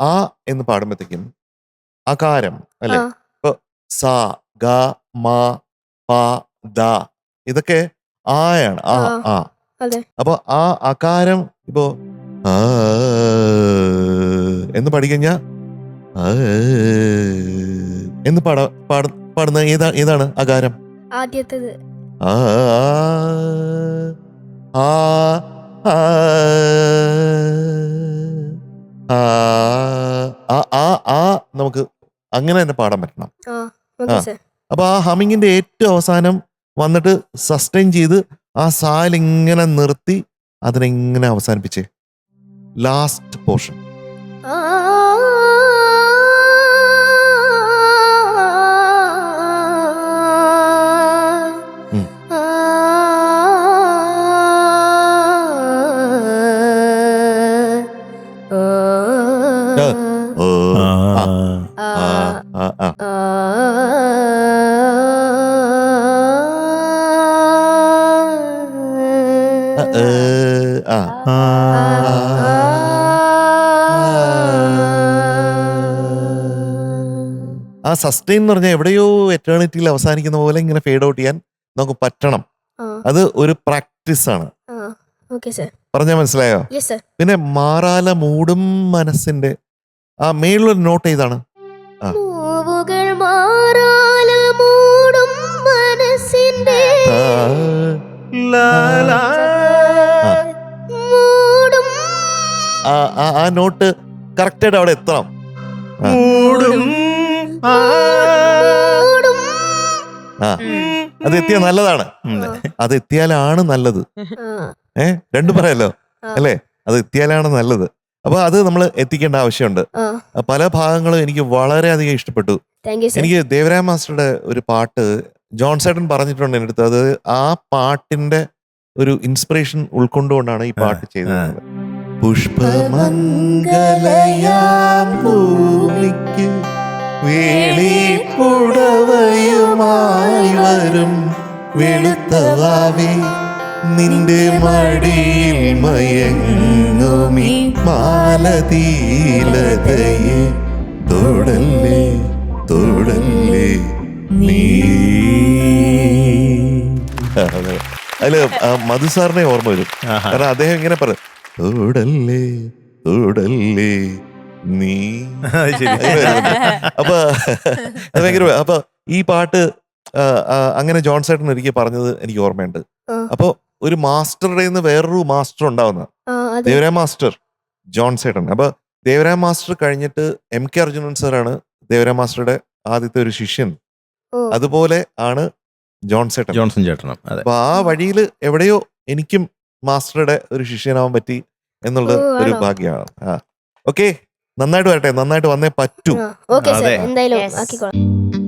ആ എന്ന് പാടുമ്പോഴത്തേക്കും അകാരം അല്ലെ? ഇപ്പൊ സ ഗ മ പ ദ ഇതൊക്കെ ആയാണ്. ആ ആ. അപ്പൊ ആ അകാരം ഇപ്പോ ആ എന്ന് പഠിക്കഴിഞ്ഞ എന്ന് പാട പാട പാടുന്ന ഏതാ ഏതാണ് അകാരം? ആദ്യത്തേത്. ആ ആ ആ ആ ആ ആ നമുക്ക് അങ്ങനെ തന്നെ പാടാൻ പറ്റണം. അപ്പൊ ആ ഹമ്മിങ്ങിന്റെ ഏറ്റവും അവസാനം വന്നിട്ട് സസ്റ്റെയിൻ ചെയ്ത് ആ സാലിങ്ങനെ നിർത്തി അതിനെങ്ങനെ അവസാനിപ്പിച്ചേ ലാസ്റ്റ് പോർഷൻ ഉം. ആ, ഏ, ആ ആ. സസ്റ്റെയിൻ എന്ന് പറഞ്ഞാൽ എവിടെയോ എറ്റേണിറ്റിയിൽ അവസാനിക്കുന്ന പോലെ ഇങ്ങനെ ഫേഡ് ഔട്ട് ചെയ്യാൻ നമുക്ക് പറ്റണം. അത് ഒരു പ്രാക്ടീസ് ആണ്. പറഞ്ഞാൽ മനസ്സിലായോ? പിന്നെ മാറാല മൂടും മനസ്സിന്റെ. ആ മേളിലൊരു നോട്ട് ഏതാണ്? മാറാല മൂടും മനസ്സിന്റെ. ആ, നോട്ട് കറക്റ്റായിട്ട് അവിടെ എത്തണം. ആ. അത് എത്തിയാ നല്ലതാണ്. അത് എത്തിയാലാണ് നല്ലത്. ഏ? രണ്ടും പറയാലോ? ആ. അല്ലേ? അത് എത്തിയാലാണ് നല്ലത്. അപ്പൊ അത് നമ്മൾ എത്തിക്കേണ്ട ആവശ്യമുണ്ട്. പല ഭാഗങ്ങളും എനിക്ക് വളരെയധികം ഇഷ്ടപ്പെട്ടു. എനിക്ക് ദേവരായ മാസ്റ്ററുടെ ഒരു പാട്ട് ജോൺ സേട്ടൻ പറഞ്ഞിട്ടുണ്ട് എന്റെ അടുത്ത്. അത് ആ പാട്ടിന്റെ ഒരു ഇൻസ്പിറേഷൻ ഉൾക്കൊണ്ടുകൊണ്ടാണ് ഈ പാട്ട് ചെയ്തത് പുഷ്പമംഗലയാം ഭൂമിക്ക് വേളിപ്പുടവയുമായി വരും. വെളുത്തവാവി നിന്റെ മടിയിൽ മയങ്ങുമി മാലതീലതയെ. തൊടല്ലേ തൊടല്ലേ നീ. അതെ. അതിൽ മധു സാറിനെ ഓർമ്മ വരും. കാരണം അദ്ദേഹം ഇങ്ങനെ പറയും തൊടല്ലേ തൊടല്ലേ നീ. അപ്പൊ അത് ഭയങ്കര അപ്പൊ ഈ പാട്ട് അങ്ങനെ ജോൺസേട്ടൻ ഒരിക്കൽ പറഞ്ഞത് എനിക്ക് ഓർമ്മയുണ്ട്. അപ്പൊ ഒരു മാസ്റ്ററുടെ നിന്ന് വേറൊരു മാസ്റ്റർ ഉണ്ടാവുന്ന ദേവരാ മാസ്റ്റർ ജോൺസേട്ടൻ അപ്പൊ ദേവരാ മാസ്റ്റർ കഴിഞ്ഞിട്ട് എം കെ അർജുനൻ സാറാണ് ദേവരാ മാസ്റ്ററുടെ ആദ്യത്തെ ഒരു ശിഷ്യൻ. അതുപോലെ ആണ് ജോൺസേട്ടൻ ജോൺസൺ ചേട്ടൻ അതെ. അപ്പൊ ആ വഴിയിൽ എവിടെയോ എനിക്കും മാസ്റ്ററുടെ ഒരു ശിഷ്യനാവാൻ പറ്റി എന്നുള്ളത് ഒരു ഭാഗ്യമാണ്. ആ. ഓക്കെ നന്നായിട്ട് വരട്ടെ. നന്നായിട്ട് വന്നേ പറ്റൂ. ഓക്കെ അതെ. എന്തായാലും